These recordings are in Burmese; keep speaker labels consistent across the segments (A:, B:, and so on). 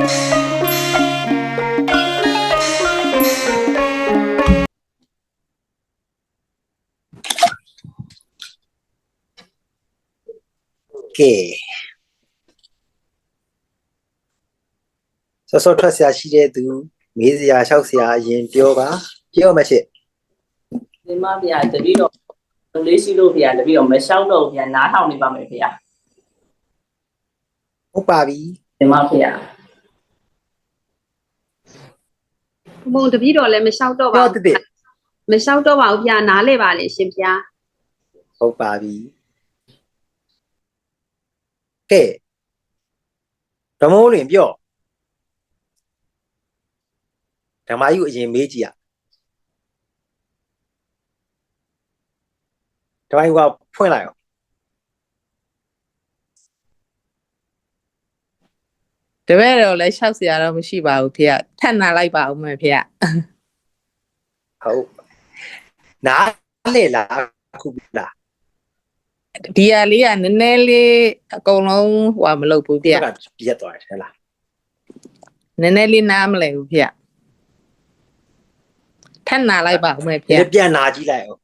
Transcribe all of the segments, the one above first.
A: ကဲစောစောထွက်ဆရာရှိတဲ့သူမေးစရာလျှောက်ဆရာအရင်ပြောပါပြောမှချစ်
B: ဒီမဗျာတပည့်တော်လေးရှိလို့ဗျာတပည့်တော်မရှောက်တော့ဗျာနားထောင်နေပါမယ်ဗျာ
A: ဟုတ်ပါပြီ
B: ဒီမဗျာ
C: ဘုံတပည့်တော်လည်းမလျှောက်တော့ပါ
A: ပြော
C: ဘူး
A: တည်တည်
C: မလျှောက်တော့ပါဘူးဗျာနားလေပါလေရှင်ဗျာ
A: ဟုတ်ပါပြီကဲဓမ္မိုးလင်ပြောဓမ္မယူအရင်မေးကြည့်ရဓမ္မယူကဖွင့်လိုက်အောင်
D: တပည့်တော်လည်းရှောက်စရာတော့မရှိပါဘူးဖေထပ်နာလိုက်ပါဦးမယ်ဖေ
A: ဟုတ်နားလေလားအခုလား
D: ဒီဟာလေးကနည်းနည်းလေးအကုန်လုံးဟိုဟာမလုပ်ဘူးဖေ
A: ကပြတ်သွားတယ်ဟဲ့လား
D: နည်းနည်းလေးနားမလဲဘူးဖေထပ်နာလိုက်ပါဦးမယ်ဖေ
A: ဒီပြန်နာကြည့်လိုက်အောင်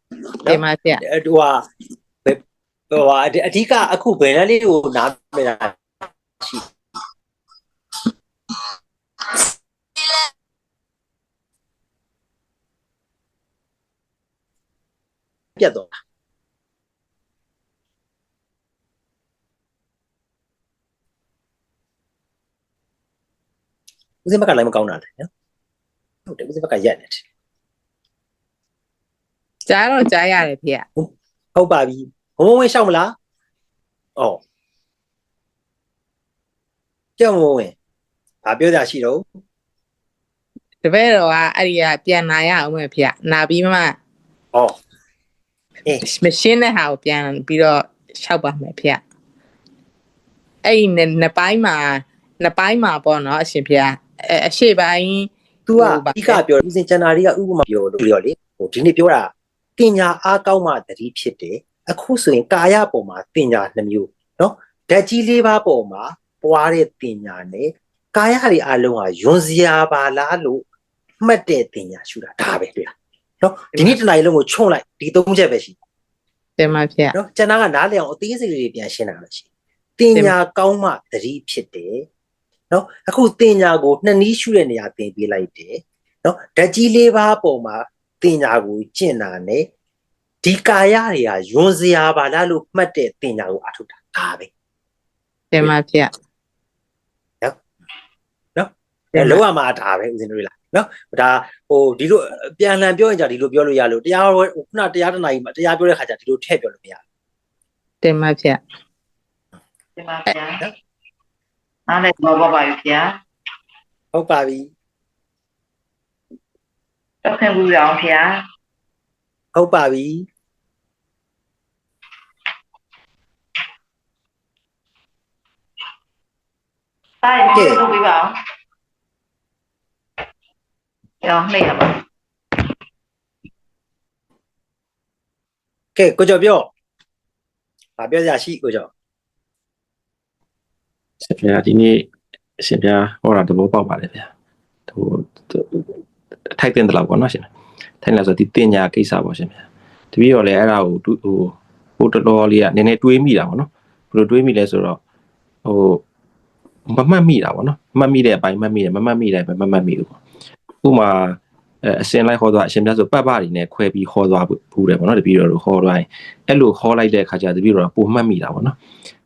D: ဒီမှာဖေ
A: အဲဟိုဟာဘယ်ဟိုဟာအဓိကအခုဘယ်နှလေးကိုနားမလားရှိ ပြတ်တော့ဦးစင်းဘက်ကလည်းမကောင်းတာလေနော်ဟုတ်တယ်ဦးစင်းဘက်ကရက်နေတယ်
D: ကြားတော့ကြားရတယ်ဖေ
A: ဟုတ်ပါပြီဘုံဘုံဝင်ရှောက်မလားဩကြောက်မဝင်ဘာပြောကြရှိတော့
D: တပည့်တော်ကအဲ့ဒီကပြန်နာရအောင်မယ်ဖေနာပြီးမှ
A: ဩအေး
D: မရှင်းတဲ့ဟာကိုပြန်ပြီးတော့ရှောက်ပါမယ်ဖေအဲ့ဒီနှစ်နှစ်ပိုင်းမှာနှစ်ပိုင်းမှာပေါ့နော်အရှင်ဖေအဲအရှိပိုင်း
A: तू ကအဓိကပြောဦးစင်ကျန်တာတွေကဥပမာပြောလို့ပြောလေဟိုဒီနေ့ပြောတာတင်ညာအားကောင်းမှတတိဖြစ်တယ်အခုဆိုရင်ကာယပေါ်မှာတင်ညာနှမျိုးเนาะဓာတ်ကြီးလေးပါးပေါ်မှာပွားတဲ့တင်ညာနဲ့ကာယတွေအလုံးဟာယွန်စရာပါလားလို့မှတ်တဲ့တင်ညာရှုတာဒါပဲတွေ့လား နော်ဒီနေ့တနင်္လာလုံးကိုချုံလိုက်ဒီသုံးချက်ပဲရှိ
D: တယ်မဖြစ်
A: နော်ကျန်တာကနားလည်အောင်အသေးစိတ်လေးပြန်ရှင်းတာလည်းရှိတင်ညာကောင်းမှသတိဖြစ်တယ်နော်အခုတင်ညာကိုနှစ်နီးရှုတဲ့နေရာတင်ပေးလိုက်တယ်နော်ဓာတ်ကြီးလေးပါးပုံမှာတင်ညာကိုကျင့်တာနဲ့ဒီကာယတွေဟာယွန်စရာပါလားလို့မှတ်တဲ့တင်ညာကိုအထုတ်တာဒါပဲ
D: တယ်မဖြ
A: စ်နော်နော်လောကမှာဒါပဲဦးဇင်းတို့လား နော်ဒါဟိုဒီလိုပြန်လှန်ပြောရင်じゃဒီလိုပြောလို့ရလို့တရားဟိုခုနတရားတနာကြီးမှာတရားပြောတဲ့ခါကျဒီလိုထည့်ပြောလို့မရဘူး
D: တင်ပါဖေ
E: ဒီမှာဗျာနားလည်းဘောပါပါပြီဗျာ
A: ဟုတ်ပါပြီ
E: တော့ခင်ဘူးရအောင်ဗျာ
A: ဟုတ်ပါပြီ
E: တားရင်လုပ်ပေးပါအောင် ရောနှိမ့်ရပါ
A: ကဲကိုကျော်ပြောဘာပြောကြရှိကိုကျော်
F: ရှင်ဗျာဒီနေ့ရှင်ဗျာဟောတာသဘောပေါက်ပါလေဗျာဟိုထိုက်တင်တယ်လို့ပေါ့နော်ရှင်ထိုက်တယ်ဆိုဒီတင်ညာကိစ္စပေါ့ရှင်ဗျာတပည့်တော်လည်းအဲ့ဒါကိုဟိုဟိုတော်တော်လေးကနည်းနည်းတွေးမိတာပေါ့နော်ဘယ်လိုတွေးမိလဲဆိုတော့ဟိုမမှတ်မိတာပေါ့နော်မှတ်မိတဲ့အပိုင်းမှတ်မိတယ်မမှတ်မိတဲ့အပိုင်းမမှတ်မိဘူးပေါ့ ဥပမာအဲအစင်လိုက်ဟောသွားအရှင်ပြဆိုပတ်ပတွေနဲ့ခွဲပြီးဟောသွားဘူးတယ်ပေါ့နော်တပည့်တော်တို့ဟောသွားရင်အဲ့လိုဟောလိုက်တဲ့အခါကျတပည့်တော်ကပုံမှတ်မိတာပေါ့နော်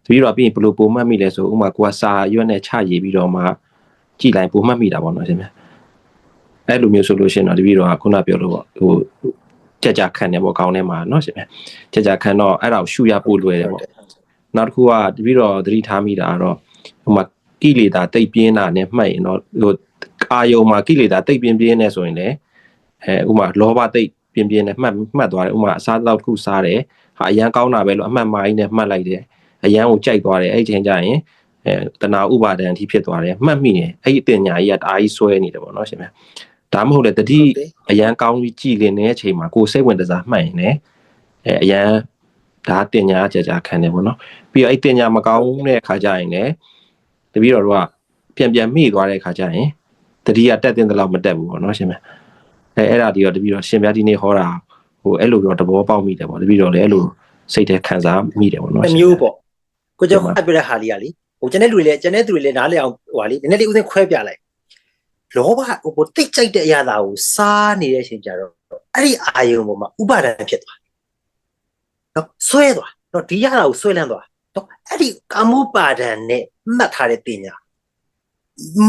F: တပည့်တော်ပြီးရင်ဘယ်လိုပုံမှတ်မိလဲဆိုဥပမာကိုကစာရွက်နဲ့ချရေးပြီးတော့မှကြည်လိုက်ပုံမှတ်မိတာပေါ့နော်ရှင်ဗျအဲ့လိုမျိုးဆိုလို့ရှိရင်တော့တပည့်တော်ကခုနပြောလို့ပေါ့ဟိုကြကြခံတယ်ပေါ့ကောင်းထဲမှာနော်ရှင်ဗျကြကြခံတော့အဲ့ဒါကိုရှုရပို့လွယ်တယ်ပေါ့နောက်တစ်ခုကတပည့်တော်သတိထားမိတာကတော့ဟိုမှာ ကိလေသာတိတ်ပြင်းတာနဲ့မှတ်ရင်တော့ဟိုအာယုံမှာကိလေသာတိတ်ပြင်းပြင်းနေဆိုရင်လည်းအဲဥပမာလောဘတိတ်ပြင်းပြင်းနဲ့မှတ်မှတ်သွားတယ်ဥပမာအစားတောက်တစ်ခုစားတယ်ဟာအရန်ကောင်းတာပဲလို့အမှတ်မှားကြီးနဲ့မှတ်လိုက်တယ်အရန်ကိုကြိုက်သွားတယ်အဲ့ဒီချိန်ကျရင်အဲတဏှာဥပါဒံအထိဖြစ်သွားတယ်မှတ်မိတယ်အဲ့ဒီအတင်ညာကြီးကတအားကြီးဆွဲနေတယ်ပေါ့နော်ရှင်ဗျာဒါမှမဟုတ်လေတတိအရန်ကောင်းပြီးကြည်လင်တဲ့အချိန်မှာကိုယ်စိတ်ဝင်တစားမှတ်ရင်လည်းအဲအရန်ဒါတင်ညာကြာကြာခံတယ်ပေါ့နော်ပြီးတော့အဲ့တင်ညာမကောင်းတဲ့အခါကျရင်လည်း တပည့်တော်တို့ကပြန်ပြန်မိသွားတဲ့ခါကျရင်တတိယတက်တင်တဲ့လောက်မတက်ဘူးပေါ့နော်ရှင်ဗျအဲအဲ့ဒါဒီတော့တပည့်တော့ရှင်ဗျာဒီနေ့ဟောတာဟိုအဲ့လိုတော့တဘောပေါက်မိတယ်ပေါ့တပည့်တော့လည်းအဲ့လိုစိတ်ထဲခံစားမိတယ်ပေါ့နော်
A: တစ်မျိုးပေါ့ကိုကျော်အပြတဲ့ဟာလေးကလေဟိုကျန်တဲ့လူတွေလည်းကျန်တဲ့သူတွေလည်းနားလည်အောင်ဟိုဟာလေနည်းနည်းလေးဥစဉ်ခွဲပြလိုက်လောဘဟိုတိတ်ကြိုက်တဲ့အရာသာကိုစားနေတဲ့အချိန်ကျတော့အဲ့ဒီအာယုံပေါ်မှာဥပါဒဏ်ဖြစ်သွားနော်ဆွဲသွားနော်ဒီရတာကိုဆွဲလန်းသွားနော်အဲ့ဒီကာမုပါဒဏ်နဲ့ မှတ်ထားတဲ့တင်ညာ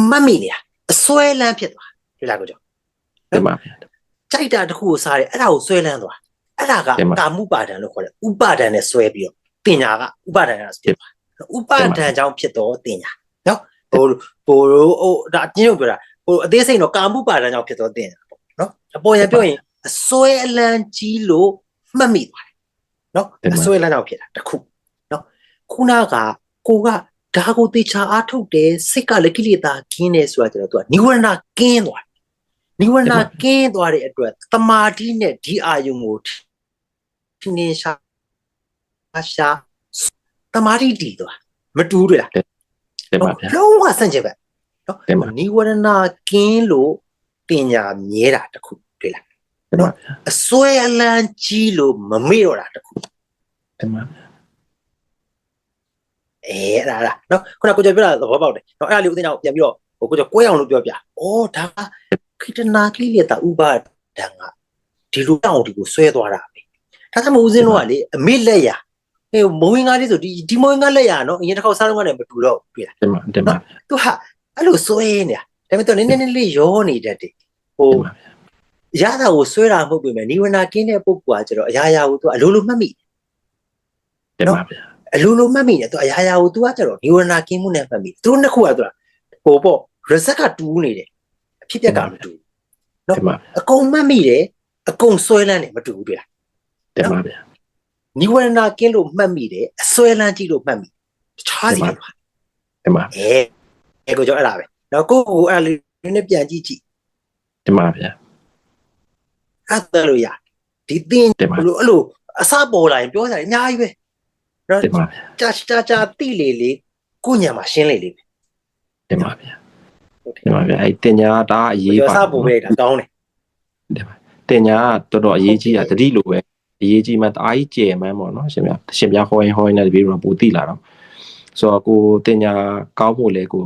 A: မတ်မိနေရအဆွဲလန်းဖြစ်သွားဒီလားကိုကျော်
F: တင်ပါဗျာ
A: ကြိုက်တာတစ်ခုကိုစားတယ်အဲ့ဒါကိုဆွဲလန်းသွားအဲ့ဒါက
F: တင်ပါ
A: ကာမှုပါဒံလို့ခေါ်တယ်ဥပါဒံနဲ့ဆွဲပြီးတော့တင်ညာကဥပါဒံကဖြစ်သွားဥပါဒံကြောင့်ဖြစ်တော့တင်ညာနော်ဟိုဟိုဟိုဒါအကျဉ်းချုပ်ပြောတာဟိုအသေးစိတ်တော့ကာမှုပါဒံကြောင့်ဖြစ်တော့တင်ညာပေါ့နော်အပေါ်ရပြောရင်အဆွဲအလန်းကြီးလို့မှတ်မိသွားတယ်နော်အဆွဲလန်းကြောင့်ဖြစ်တာတစ်ခုနော်ခုနကကိုက ဒါကိုတေချာအားထုတ်တယ်စိတ်ကလည်းကိလေသာကင်းတယ်ဆိုတာကျတော့သူကနိဝရဏကင်းသွားနိဝရဏကင်းသွားတဲ့အတွက်တမာတိနဲ့ဒီအာယုံကိုထင်းနေရှာရှာတမာတိတည်သွားမတူးတွေ့လား
F: တင်ပါဗျာ
A: လုံးဝဆန့်ကျင်ဘက်နော်
F: တင်ပါ
A: နိဝရဏကင်းလို့ပညာမြဲတာတစ်ခုတွေ့လား
F: တင်ပါဗျာ
A: အစွဲအလန်းကြီးလို့မမေ့တော့တာတစ်ခု
F: တင်ပါ
A: အဲအဲ့ဒါလားနော်ခုနကကိုကျော်ပြောတာသဘောပေါက်တယ်နော်အဲ့ဒါလေးဦးသိန်းအောင်ပြန်ပြီးတော့ဟိုကိုကျော်ကွဲအောင်လို့ပြောပြ။အော်ဒါကခိတနာကိလေသာဥပါဒံကဒီလိုတောင်ဒီကိုဆွဲသွားတာပဲ။ဒါသမဦးစင်းတို့ကလေအမေလက်ရဟေးမဝင်းကားလေးဆိုဒီဒီမဝင်းကားလက်ရနော်အရင်တစ်ခေါက်စားတော့ကလည်းမတူတော့ဘူးတွေ့လား
F: တင်ပါတင်ပါ ။
A: तू ဟာအဲ့လိုဆွဲနေတာ။ဒါပေမဲ့ तू နည်းနည်းနည်းလေးရောနေတတ်တယ်။ဟို
F: တင်ပါ
A: ရတာကိုဆွဲတာမဟုတ်ပေမဲ့နိဝရဏကင်းတဲ့ပုဂ္ဂိုလ်ကကျတော့အရာရာကို तू အလိုလိုမှတ်မိ
F: တင်ပါဗျာ
A: အလိုလိုမှတ်မိတယ်သူအရာရာကို तू ကကျတော့ဒီဝရဏကင်းမှုနဲ့မှတ်မိသူတို့နှစ်ခုကသူကဟိုပေါ့ reset ကတူးနေတယ်အဖြစ်ပြက်ကမတူဘူး
F: တင်ပါ
A: အကုန်မှတ်မိတယ်အကုန်ဆွဲလန်းတယ်မတူဘူးတွေ့လား
F: တင်ပါဗျာ
A: နိဝရဏကင်းလို့မှတ်မိတယ်အဆွဲလန်းကြည့်လို့မှတ်မိတခြားစီပါ
F: တင်ပါ
A: အဲအဲကိုကြောင့်အဲ့ဒါပဲနောက်ကိုကိုအဲ့ဒါလေးနည်းနည်းပြန်ကြည့်ကြည့်
F: တင်ပါဗျာ
A: အဲ့ဒါလို့ရဒီသင်
F: တင်ပါ
A: ဘလို့အဲ့လိုအစပေါ်လာရင်ပြောကြတယ်အများကြီးပဲ နော်
F: တင်ပါဗျာ
A: ကြာကြာကြာတိလေလေကိုညံမှာရှင်းလေလေ
F: တင်ပါဗျာတင်ပါဗျာအဲ့တင်ညာဒါအရေး
A: ပြော
F: ပါ
A: စပေါ်ပဲဒါကောင်းတယ်
F: တင်ညာကတော်တော်အရေးကြီးတာတတိလိုပဲအရေးကြီးမှတအားကြီးကျယ်မှန်းပေါ့နော်ရှင်ဗျာရှင်ဗျာဟောရင်ဟောရင်လည်းတပည့်တော်ပူတိလာတော့ဆိုတော့ကိုတင်ညာကောင်းဖို့လဲကို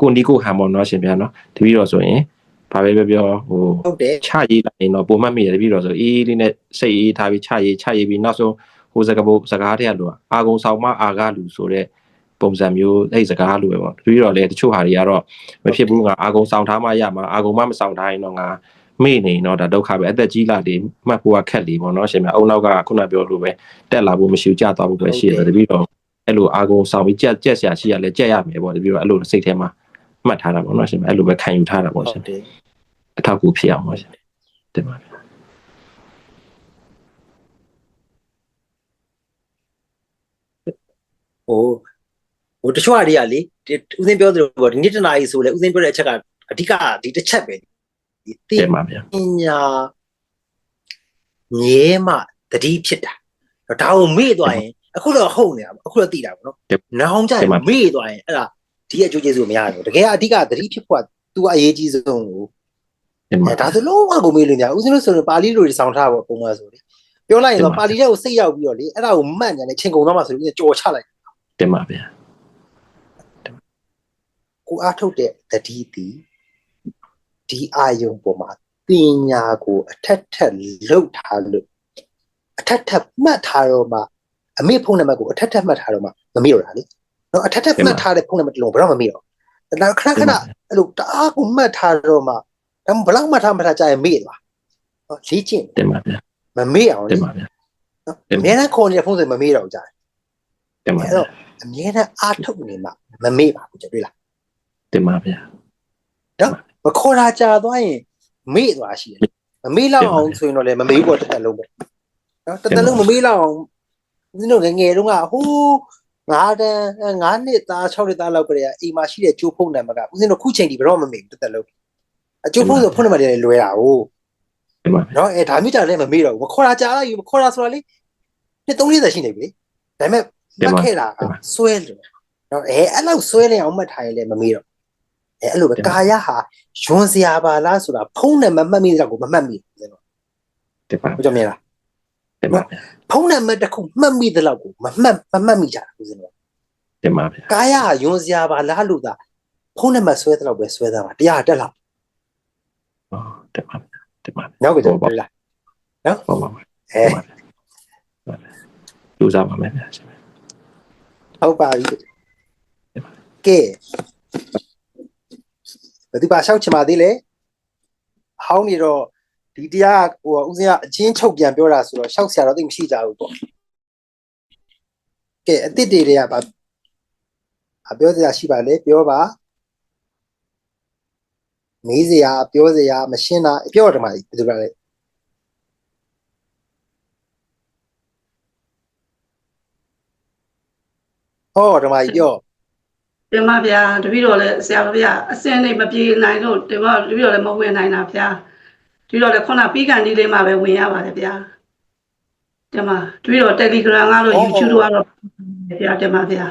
F: ကိုနီကိုဟန်ပေါ့နော်ရှင်ဗျာနော်တပည့်တော်ဆိုရင်ဘာပဲပြောပြောဟို
A: ဟုတ်တယ်
F: ချရေးလိုက်ရင်တော့ပုံမှတ်မိရတယ်ပြီးတော့ဆိုအေးလေးနဲ့စိတ်အေးထားပြီးချရေးချရေးပြီးနောက်ဆုံး ဟိုစကားပုစကားတဲ့လို့အာကုံဆောင်မအာကားလူဆိုတဲ့ပုံစံမျိုးအဲ့ဒီစကားလိုပဲပေါ့ပြီးတော့လေတချို့ဟာတွေကတော့မဖြစ်ဘူးငါအာကုံဆောင်ထားမှရမှာအာကုံမမဆောင်ထားရင်တော့ငါမေ့နေတော့ဒါဒုက္ခပဲအသက်ကြီးလာတယ်မှတ်ဖို့ကခက်လीပေါ့နော်ရှင်မအုံနောက်ကခုနပြောလို့ပဲတက်လာဖို့မရှိကြသွားဖို့ပဲရှိတယ်တပြီးတော့အဲ့လိုအာကုံဆောင်ပြီးကြက်ကြက်ဆရာရှိရလဲကြက်ရမယ်ပေါ့တပြီးတော့အဲ့လိုစိတ်ထဲမှာမှတ်ထားတာပေါ့နော်ရှင်မအဲ့လိုပဲခံယူထားတာပေါ့
A: ဟု
F: ရှင်
A: တ်တယ်
F: အထောက်အကူဖြစ်အောင်ပေါ့ရှင်တင်ပါ
A: ဟိုဟိုတချို့အရာတွေကလေဒီဦးစင်းပြောသလိုပေါ့ဒီနေ့တနားကြီးဆိုလဲဦးစင်းပြောတဲ့အချက်ကအဓိကဒီတစ်ချက်ပဲဒီသိ
F: တင်ပါဗျာ
A: ပညာမြဲမှတတိဖြစ်တာဒါကိုမေ့သွားရင်အခုတော့ဟုတ်နေတာပေါ့အခုတော့သိတာပေါ့နော်နောင်ကြရင်မေ့သွားရင်အဲ့ဒါဒီရဲ့အကျိုးကျေးဇူးမရဘူးတကယ်အဓိကတတိဖြစ်ဖို့က तू အရေးကြီးဆုံးကို
F: တင်ပါ
A: အဲဒါဆိုလုံးဝကိုမေးလို့ညာဦးဇင်းတို့ဆိုရင်ပါဠိလိုတွေစောင်းထားပေါ့ပုံမှန်ဆိုလေပြောလိုက်ရင်တော့ပါဠိတဲ့ကိုစိတ်ရောက်ပြီးတော့လေအဲ့ဒါကိုမှတ်ညာနဲ့ချိန်ကုန်သွားမှဆိုပြီးကြော်ချလိုက်
F: တင်ပါဗျာ
A: ကိုအားထုတ်တဲ့တတိတီဒီအာယုံပေါ်မှာတင်ညာကိုအထက်ထက်လှုပ်ထားလို့အထက်ထက်မှတ်ထားတော့မှအမေဖုန်းနံပါတ်ကိုအထက်ထက်မှတ်ထားတော့မှမမေ့တော့တာလေနော်အထက်ထက်မှတ်ထားတဲ့ဖုန်းနံပါတ်တစ်လုံးဘယ်တော့မမေ့တော့ဒါခဏခဏအဲ့လိုတအားကိုမှတ်ထားတော့မှဒါမှဘယ်လောက်မှတ်ထားမှတ်ထားကြရင်မေ့သွားဟောလေ့ကျင့်
F: တင်ပါဗျာ
A: မမေ့အောင်
F: တ
A: လေ
F: င်ပါဗျာ
A: နော်အများနဲ့ခေါ်နေတဲ့ဖုန်းဆိုမမေ့တော့ကြတယ်
F: တင်ပါ
A: အဲ့
F: ဗျာ
A: တော့အများနဲ့အားထုတ်နေမှမမေ့ပါဘူးကြတွေ့လား
F: တင်ပါဗျာ
A: မခေါ်တာကြာသွားရင်မေ့သွားရှိတယ်မမေ့လောက်အောင်ဆိုရင်တော့လည်းမမေ့ဘူးပေါ့တစ်သက်လုံးပဲနော်တစ်သက်လုံးမမေ့လောက်အောင်ဒီလိုငယ်ငယ်တုန်းကဟိုးငါးတန်းငါးနှစ်သား6နှစ်သားလောက်ကလေးကအိမ်မှာရှိတဲ့ကျိုးဖုန်းနံပါတ်ကဦးဇင်းတို့ခုချိန်ဒီဘယ်တော့မမေ့ဘူးတစ်သက်လုံးအကျိုးဖုန်းဆိုဖုန်းနံပါတ်တွေလည်းလွယ်တာ哦
F: တင်ပါဗျာ
A: နော်အဲဒါမျိုးကြာလည်းမမေ့တော့ဘူးမခေါ်တာကြာလိုက်ပြီမခေါ်တာဆိုတာလေနှစ်3 40ရှိနေပြီလေဒါပေမဲ့
F: တင်
A: မှတ်
F: ပါ
A: ခဲ့တာကဆွဲလို့နော်အဲအဲ့လောက်ဆွဲနေအောင်မှတ်ထားရင်လည်းမမေ့တော့အဲအဲ့လိုပဲကာယဟာယွန်စရာပါလားဆိုတာဖုံးနဲ့မမှတ်မိတဲ့ကိုမမှတ်မိဘူးကျွန်တော်
F: တင်ပါ
A: ဟုတ်ကြမြင်လား
F: တင်ပါဗျာ
A: ဖုံးနံပါတ်တစ်ခုမှတ်မိတဲ့လောက်ကိုမမှတ်မမှတ်မိကြဘူးစင်တော့
F: တင်ပါဗျာ
A: ကာယဟာယွန်စရာပါလားလို့သာဖုံးနံပါတ်ဆွဲတဲ့လောက်ပဲဆွဲသားပါတရားတက်လာ
F: ဟောတင်ပါဗျာတင်ပါ
A: နောက်ကြတယ်လား
F: ဟုတ်ပါပါ
A: အဲ
F: လူစားပါမယ်ဗျာရှင်
A: ဟုတ်ပါပြီကဲဘယ်သူပါရှောက်ချင်ပါသေးလဲဟောင်းနေတော့ဒီတရားဟိုဦးစင်းကအချင်းချုပ်ပြန်ပြောတာဆိုတော့ရှောက်ဆရာတော့သိမရှိကြဘူးပေါ့ကဲအစ်စ်တွေတွေကပါအပြောစရာရှိပါလေပြောပါမေးစရာပြောစရာမရှင်းတာပြောတယ်မှာဘယ်သူပါလဲ ဟောဓမ္မကြီးပြော
G: တင်ပါဗျာတပည့်တော်လည်းဆရာတော်ဗျာအစင်းလေးမပြေနိုင်လို့တင်ပါတပည့်တော်လည်းမဝင်နိုင်တာဗျာတပည့်တော်လည်းခုနပြီးကန်ဒီလေးမှပဲဝင်ရပါတယ်ဗျာတင်ပါတပည့်တော် Telegram ကတော့ YouTube တို့ကတော့ဗျာတင်ပါဗျာ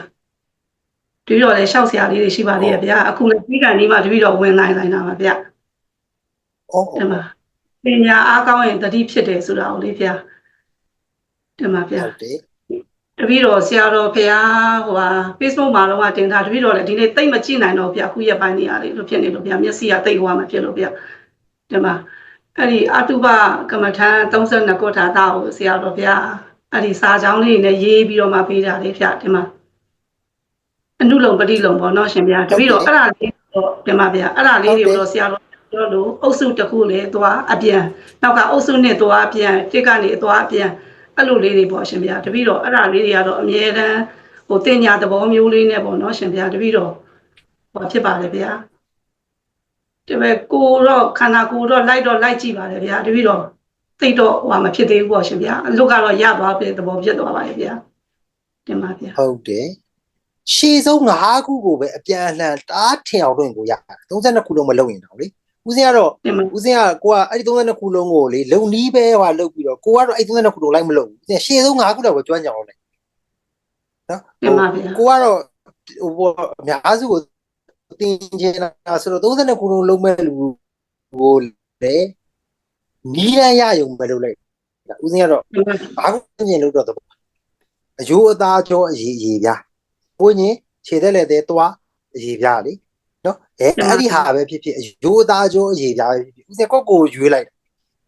G: တပည့်တော်လည်းရှောက်ဆရာလေးတွေရှိပါသေးရဲ့ဗျာအခုလည်းပြီးကန်ဒီမှတပည့်တော်ဝင်နိုင်နိုင်တာပါဗျာ
A: ဩဩ
G: တင်ပါပညာအားကောင်းရင်တတိဖြစ်တယ်ဆိုတာကိုလေဗျာတင်ပါဗျာ
A: ဟုတ်တယ်
G: တပည့်တော်ဆရာတော်ဖះဟိုဟာ Facebook မှာတော့ကတင်ထားတပည့်တော်လည်းဒီနေ့တိတ်မကြည့်နိုင်တော့ဗျအခုရက်ပိုင်းနေရလေလို့ဖြစ်နေလို့ဗျမျက်စိကတိတ်ဟိုမှာဖြစ်လို့ဗျဒီမှာအဲ့ဒီအတုပကမ္မထံ32ခုထာတာကိုဆရာတော်ဗျအဲ့ဒီစာကြောင်းလေးနဲ့ရေးပြီးတော့မှပေးတာလေဗျဒီမှာအနုလုံပฏิလုံပေါ့နော်ရှင်ဗျတပည့်တော်အဲ့ဒါလေးတော့ဒီမှာဗျအဲ့ဒါလေးတွေကိုတော့ဆရာတော်ပြောလို့အုပ်စုတစ်ခုလေသွားအပြန်နောက်ကအုပ်စုနဲ့သွားအပြန်တစ်ကနေသွားအပြန် အဲ့လိုလေးတွေပေါ့ရှင်ဗျာတပည့်တော်အဲ့ဒါလေးတွေကတော့အမြဲတမ်းဟိုတင်ညာသဘောမျိုးလေးနဲ့ပေါ့နော်ရှင်ဗျာတပည့်တော်ဟောဖြစ်ပါတယ်ဗျာဒီမဲ့ကိုတော့ခန္ဓာကိုယ်တော့လိုက်တော့လိုက်ကြည့်ပါတယ်ဗျာတပည့်တော်သိတော့ဟိုမဖြစ်သေးဘူးပေါ့ရှင်ဗျာအလုတ်ကတော့ရသွားပြီသဘောဖြစ်သွားပါတယ်ဗျာတင်ပါဗျာ
A: ဟုတ်တယ်ရှေ့ဆုံး၅ခုကိုပဲအပြန်အလှန်တားထင်အောင်လုပ်ရင်ကိုရတယ်32ခုလုံးမလုပ်ရင်တော့လေ ဦးစင်းကတော့
G: တင်ပါ
A: ဦးစင်းကကိုကအဲ့ဒီ32ခုလုံးကိုလေလုံနီးပဲဟိုလုပ်ပြီးတော့ကိုကတော့အဲ့ဒီ32ခုလုံးလိုက်မလုပ်ဘူးဦးစင်းရှေ့ဆုံး၅ခုတော့ပဲကျွမ်းကြအောင်လေနော်
G: တင်ပါဗျာ
A: ကိုကတော့ဟိုအများစုကိုတင်ချင်တာဆိုတော့32ခုလုံးလုံးမဲ့လူကိုလေနီးရရယုံပဲလုပ်လိုက်ဦးစင်းကတော့
G: တင်ပါ
A: ဘာကိုပြင်လို့တော့တော့အယိုးအသားကြောအရေးအရေးပြကိုညင်ခြေသက်လက်သေးသွားအရေးပြလေ နော်အဲအဲ့ဒီဟာပဲဖြစ်ဖြစ်အယိုးအသားကြောအရေးပြပဲဖြစ်ဖြစ်ဦးစင်ကော့ကိုရွေးလိုက်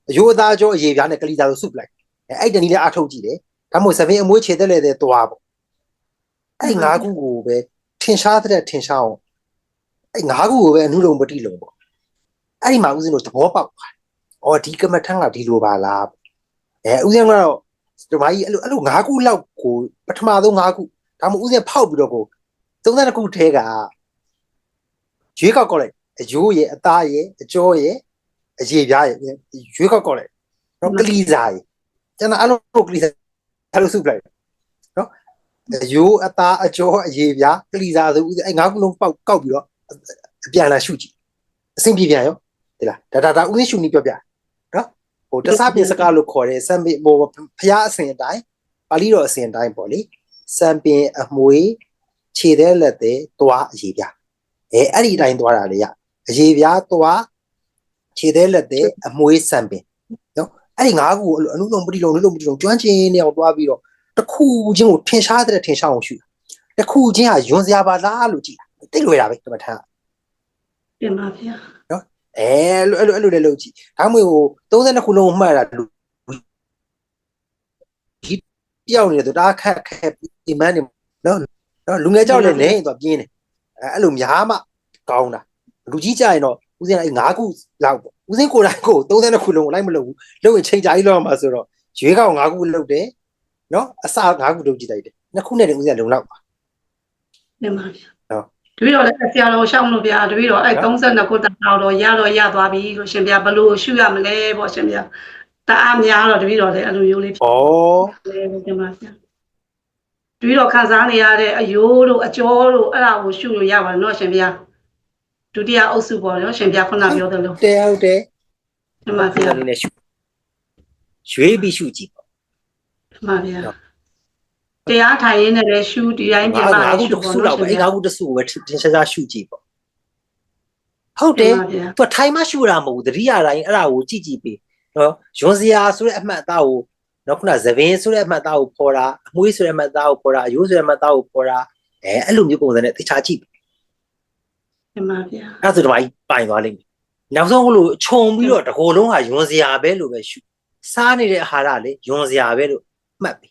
A: အယိုးအသားကြောအရေးပြနဲ့ကလီတာကိုစုပလိုက်အဲအဲ့တနည်းလည်းအထုတ်ကြည့်တယ်ဒါမှမဟုတ်သပင်အမွေးခြေသက်လက်သေးသွားပေါ့အဲ့ငါးခုကိုပဲထင်ရှားတဲ့ထင်ရှားအောင်အဲ့ငါးခုကိုပဲအနုလုံပတိလုံပေါ့အဲ့ဒီမှာဦးစင်တို့သဘောပေါက်ပါတယ်။အော်ဒီကမ္မထန်ကဒီလိုပါလား။အဲဦးစင်ကတော့ဒီမကြီးအဲ့လိုအဲ့လို၅ခုလောက်ကိုပထမဆုံး၅ခုဒါမှမဟုတ်ဦးစင်ဖောက်ပြီးတော့ကို32ခုထဲက ရွေးကောက်ကောက်လိုက်အယိုးရဲ့အသားရဲ့အကြောရဲ့အရေပြားရဲ့ရွေးကောက်ကောက်လိုက်နော်ကလီစာရဲ့ကျွန်တော်အဲ့လိုကလီစာအဲ့လိုစုပလိုက်နော်အယိုးအသားအကြောအရေပြားကလီစာဆိုဦးစင်အဲ့၅ခုလုံးပေါက်ကောက်ပြီးတော့အပြန်လာရှုကြည့်အဆင်ပြေပြန်ရောဒီလားဒါဒါဒါဦးစင်ရှုနေပြောပြဟိုတစားပြင်စကားလို့ခေါ်တဲ့စံပင်ဟိုဖျားအစဉ်အတိုင်းပါဠိတော်အစဉ်အတိုင်းပေါ့လေစံပင်အမွေခြေသေးလက်သေးသွားအရေးပြ အဲအဲ့ဒီအတိုင်းသွားတာလေရအရေးပြသွားခြေသေးလက်သေးအမွေစံပင်နော်အဲ့ဒီငါးခုကိုအနုလုံးပတိလုံးနုလုံးပတိလုံးကျွမ်းကျင်နေအောင်သွားပြီးတော့တစ်ခုချင်းကိုထင်ရှားတဲ့ထင်ရှားအောင်ရှုတာတစ်ခုချင်းဟာယွန်စရာပါလားလို့ကြည့်တာတိတ်လွယ်တာပဲဒီမှာထား
G: တင်ပါဗျာ
A: အဲအဲ့လိုအဲ့လိုအဲ့လိုလည်းလုပ်ကြည့်ဒါမှမဟုတ်32ခုလုံးကိုမှတ်တာလူဒီပြောင်းနေတယ်ဒါခက်ခက်ဒီမန်းနေနော်နော်လူငယ်ကြောက်လည်းလဲရင်တော့ပြင်းတယ် အဲအဲ့လိုများမှကောင်းတာလူကြီးကြရင်တော့ဦးစင်းအဲ့5ခုလောက်ပေါ့ဦးစင်းကိုယ်တိုင်ကို32ခုလုံးကိုလိုက်မလုပ်ဘူးလုပ်ရင်ချိန်ကြကြီးလောက်မှာဆိုတော့ရွေးကောက်5ခုလုပ်တယ်နော်အစ5ခုလုပ်ကြည့်လိုက်တယ်နှစ်ခုနဲ့တည်းဦးစင်းကလုံလောက်ပါ
G: တင်ပါဗျာ
A: ဟုတ်
G: တပည့်တော်လည်းဆရာတော်ရှောင်းလို့ဗျာတပည့်တော်အဲ့32ခုတာတော့ရတော့ရသွားပြီလို့ရှင်ဗျာဘလို့ရှုရမလဲပေါ့ရှင်ဗျာတအားများတော့တပည့်တော်လည်းအဲ့လိုမျိုးလေး
A: ဩ
G: လဲတင်ပါဗျာ တပည့်တော်ခံစားနေရတဲ့အယိုးတို့အကျော်တို့အဲ့ဒါကိုရှုလို့ရပါတယ်နော်ရှင်ဗျာဒုတိယအုပ်စုပေါ့နော်ရှင်ဗျာခုနပြောသလို
A: တဲဟုတ်တယ်
G: တင်ပါ
A: ဒီ
G: ဗျာ
A: လိုနဲ့ရှုရွေးပြီးရှုကြည့်ပေါ့
G: တင်ပါဗျာတရားထိုင်ရင်းနဲ့လည်းရှုဒီတိုင်းပြင်ပါ
A: ငါးခု
G: ရှု
A: တစ်
G: ပေါ့
A: ခု
G: နော်
A: လောက်ပဲ
G: ရှင်
A: အဲ့
G: ဗျာ
A: ငါးခုတစ်စုကိုပဲထင်ရှားရှားရှုကြည့်ပေါ့ဟုတ်တယ်
G: ပါဗျာ
A: သူကထိုင်မှရှူတာမဟုတ်ဘူးတတိယတိုင်းအဲ့ဒါကိုကြည့်ကြည့်ပြီးနော်ယွန်စရာဆိုတဲ့အမှတ်အသားကို နော်ခုနသပင်ဆိုတဲ့အမှတ်အသားကိုဖော်တာအမွှေးဆိုတဲ့အမှတ်အသားကိုဖော်တာအယိုးဆိုတဲ့အမှတ်အသားကိုဖော်တာအဲအဲ့လိုမျိုးပုံစံနဲ့တခြားကြည့်
G: တင်ပါဗျာ
A: အဲ့ဒါဆိုတော့ဒီပိုင်သွားလိမ့်မယ်နောက်ဆုံးဟိုလိုခြုံပြီးတော့တစ်ကိုယ်လုံးဟာယွန်စရာပဲလို့ပဲရှူစားနေတဲ့အာဟာရလေယွန်စရာပဲလို့မှတ်ပြီ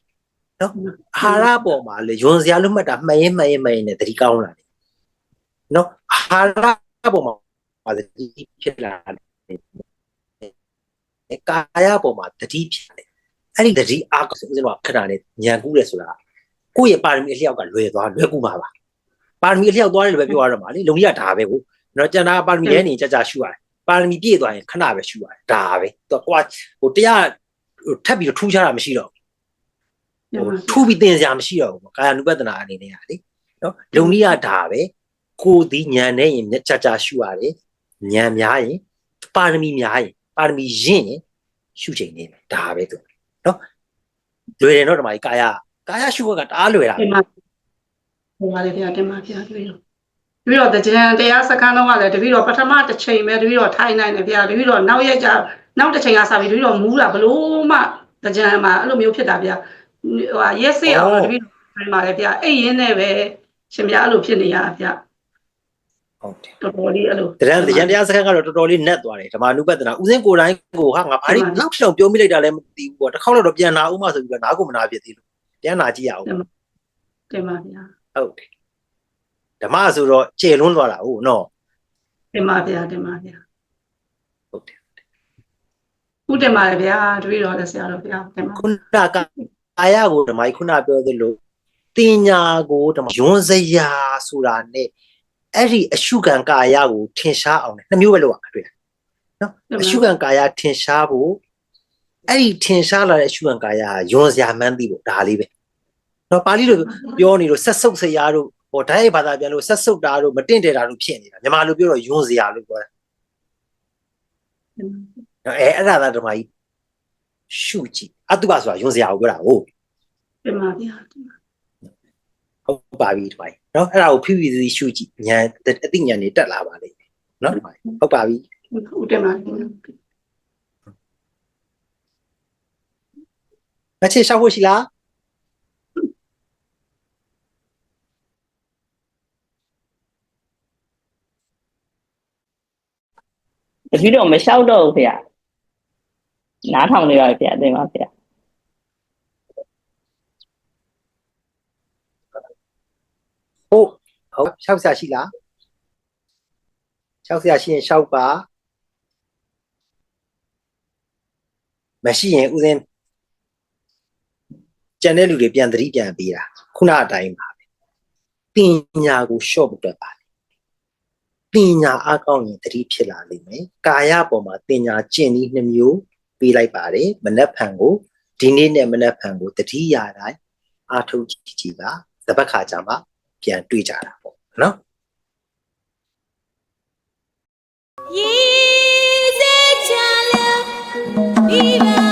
A: နော်အာဟာရပေါ်မှာလေယွန်စရာလို့မှတ်တာမှတ်ရင်မှတ်ရင်မှတ်ရင်လည်းတတိကောင်းလာတယ်နော်အာဟာရပေါ်မှာပါတတိဖြစ်လာတယ်ကာယပေါ်မှာတတိဖြစ်တယ် အဲ့ဒီတတိအားကဆိုဦးဇင်းတို့ကခဏနဲ့ညံကူးတယ်ဆိုတာကိုယ့်ရဲ့ပါရမီအလျောက်ကလွယ်သွားလွယ်ကူမှာပါပါရမီအလျောက်သွားတယ်လို့ပဲပြောရတော့မှာလေလုံကြီးကဒါပဲကိုနော်ကျန်တာပါရမီလဲနေကြကြရှူရတယ်ပါရမီပြည့်သွားရင်ခဏပဲရှူရတယ်ဒါပဲသူကကွာဟိုတရားဟိုထပ်ပြီးတော့ထူးခြားတာမရှိတော့ဘူးဟိုထူးပြီးတင်စရာမရှိတော့ဘူးကာယ ानु ပဒနာအနေနဲ့ကလေနော်လုံကြီးကဒါပဲကိုယ်ဒီညံနေရင်ကြကြရှူရတယ်ညံများရင်ပါရမီများရင်ပါရမီရင့်ရင်ရှူချိန်နေမယ်ဒါပဲသူ နော်လွယ်တယ်နော်ဒီမှာကာယကာယရှူကတအားလွယ်တာ
G: တင်ပါတင်ပါလေဗျာတင်ပါဗျာတွေ့ရောပြီးတော့တကြံတရားစခန်းတော့ကလည်းတပည့်တော်ပထမတစ်ချိန်ပဲတပည့်တော်ထိုင်နိုင်တယ်ဗျာတပည့်တော်နောက်ရက်ကျနောက်တစ်ချိန်ကစပြီးတပည့်တော်မူးတာဘလို့မှတကြံမှာအဲ့လိုမျိုးဖြစ်တာဗျာဟိုဟာရက်စစ်အောင်တပည့်တော်ထိုင်ပါလေဗျာအဲ့ရင်းနဲ့ပဲရှင်ဗျာအဲ့လိုဖြစ်နေရဗျာ
A: ဟုတ်တယ်
G: တော်တော်လေးအဲ့လို
A: တရံတရံတရားစခန်းကတော့တော်တော်လေးနက်သွားတယ်ဓမ္မနုပဒနာဦးစင်းကိုယ်တိုင်ကိုဟာငါဘာလို့နောက်ထောင်ပြောမိလိုက်တာလဲမသိဘူးပေါ့တစ်ခေါက်တော့ပြန်နာဦးမဆိုပြီးတော့နားကိုမနာပြသေးလို့ပြန်နာကြည့်ရအောင်
G: တင်ပါဗျာ
A: ဟုတ်တယ်ဓမ္မဆိုတော့ကျေလွန်းသွားတာဟုတ်နော်
G: တင်ပါဗျာတင်ပါဗျာ
A: ဟုတ်တယ်
G: ဟုတ်တယ်ပါလေဗျာတပည့်တော်လည်းဆရာတော်ဗျာတင်ပါ
A: ခုနကအာယကိုဓမ္မကြီးခုနပြောသလိုတင်ညာကိုဓမ္မယွန်းစရာဆိုတာနဲ့ အဲ့ဒီအရှုခံကာယကိုထင်ရှားအောင်နှစ်မျိုးပဲလုပ်ရမှာတွေ့လားနော်အရှုခံကာယထင်ရှားဖို့အဲ့ဒီထင်ရှားလာတဲ့အရှုခံကာယဟာယွန်းစရာမှန်းသိဖို့ဒါလေးပဲနော်ပါဠိလိုပြောနေလို့ဆက်ဆုပ်စရာတို့ဟောဓာတ်ရိုက်ဘာသာပြန်လို့ဆက်ဆုပ်တာတို့မတင့်တယ်တာတို့ဖြစ်နေတာမြန်မာလိုပြောတော့ယွန်းစရာလို့ပြောတာနော်အဲအဲ့ဒါသာဓမ္မကြီးရှုကြည့်အတုပဆိုတာယွန်စရာကိုပြောတာဟုတ်
G: တင်ပါဗျာ
A: ဟုတ်ပါပြီဓမ္မကြီး နော်အဲ့ဒါကိုဖိဖိစီရှုကြည့်ဉာဏ်အသိဉာဏ်တွေတက်လာပါလိမ့်မယ်နော်ဓမ္မကြီးဟုတ်ပါပြီ
G: ဟုတ်တယ်ပါ
A: မချေရှောက်ဖို့ရှိလား
B: တပည့်တော်မလျှောက်တော့ဘူးဗျာနားထောင်နေပါဗျာတင်ပါဗျာ
A: ဟုတ်ဟုတ်ရှောက်ဆရာရှိလားရှောက်ဆရာရှိရင်ရှောက်ပါမရှိရင်ဥစဉ်ကျန်တဲ့လူတွေပြန်သတိပြန်ပေးတာခုနအတိုင်းပါပဲပညာကိုရှော့ဖို့အတွက်ပါပညာအကောင်းရင်တတိဖြစ်လာလိမ့်မယ်။ကာယပေါ်မှာပညာကျင့်ဤနှမျိုးပေးလိုက်ပါတယ်။မနက်ဖြန်ကိုဒီနေ့နဲ့မနက်ဖြန်ကိုတတိယတိုင်းအာထုတ်ကြည့်ကြည့်ပါ။သဘက်ခါကြမှာ ပြန်တွေ့ကြတာပေါ့နော်
H: ရည်စဲချမ်းလီးပါ